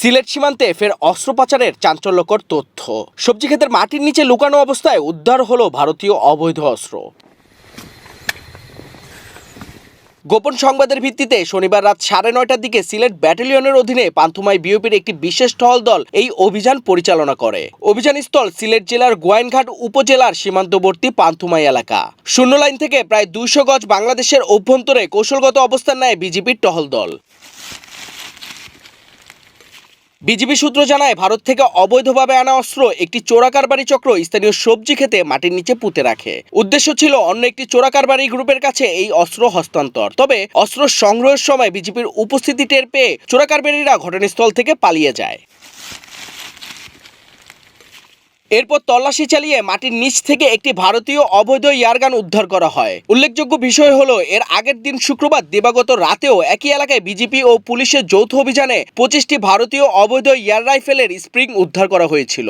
সিলেট সীমান্তে ফের অস্ত্র পাচারের চাঞ্চল্যকর তথ্য। সবজি ক্ষেতের মাটির নিচে লুকানো অবস্থায় উদ্ধার হলো ভারতীয় অবৈধ অস্ত্র। গোপন সংবাদের ভিত্তিতে শনিবার রাত সাড়ে নয়টার দিকে সিলেট ব্যাটালিয়নের অধীনে পান্থুমাই বিওপির একটি বিশেষ টহল দল এই অভিযান পরিচালনা করে। অভিযান স্থল সিলেট জেলার গোয়াইনঘাট উপজেলার সীমান্তবর্তী পান্থুমাই এলাকা। শূন্য লাইন থেকে প্রায় দুইশো গজ বাংলাদেশের অভ্যন্তরে কৌশলগত অবস্থান নেয় বিজেপির টহল দল। বিজিবি সূত্র জানায়, ভারত থেকে অবৈধভাবে আনা অস্ত্র একটি চোরাকারবারি চক্র স্থানীয় সবজি খেতে মাটির নিচে পুঁতে রাখে। উদ্দেশ্য ছিল অন্য একটি চোরাকারবারি গ্রুপের কাছে এই অস্ত্র হস্তান্তর। তবে অস্ত্র সংগ্রহের সময় বিজেপির উপস্থিতি টের পেয়ে চোরাকারবারিরা ঘটনাস্থল থেকে পালিয়ে যায়। এরপর তল্লাশি চালিয়ে মাটির নিচ থেকে একটি ভারতীয় অবৈধ ইয়ারগান উদ্ধার করা হয়। উল্লেখযোগ্য বিষয় হলো, এর আগের দিন শুক্রবার দিবাগত রাতেও একই এলাকায় বিজেপি ও পুলিশের যৌথ অভিযানে পঁচিশটি ভারতীয় অবৈধ ইয়ার রাইফেলের স্প্রিং উদ্ধার করা হয়েছিল।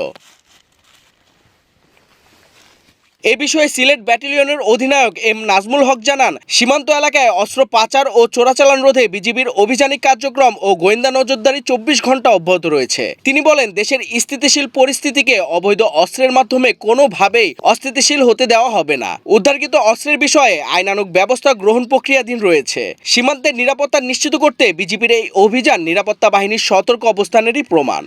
এ বিষয়ে সিলেট ব্যাটালিয়নের অধিনায়ক এম নাজমুল হক জানান, সীমান্ত এলাকায় অস্ত্র পাচার ও চোরাচালান রোধে বিজিবির অভিযানিক কার্যক্রম ও গোয়েন্দা নজরদারি চব্বিশ ঘণ্টা অব্যাহত রয়েছে। তিনি বলেন, দেশের স্থিতিশীল পরিস্থিতিকে অবৈধ অস্ত্রের মাধ্যমে কোনোভাবেই অস্থিতিশীল হতে দেওয়া হবে না। উদ্ধারকৃত অস্ত্রের বিষয়ে আইনানুগ ব্যবস্থা গ্রহণ প্রক্রিয়াধীন রয়েছে। সীমান্তের নিরাপত্তা নিশ্চিত করতে বিজিবির এই অভিযান নিরাপত্তা বাহিনীর সতর্ক অবস্থানেরই প্রমাণ।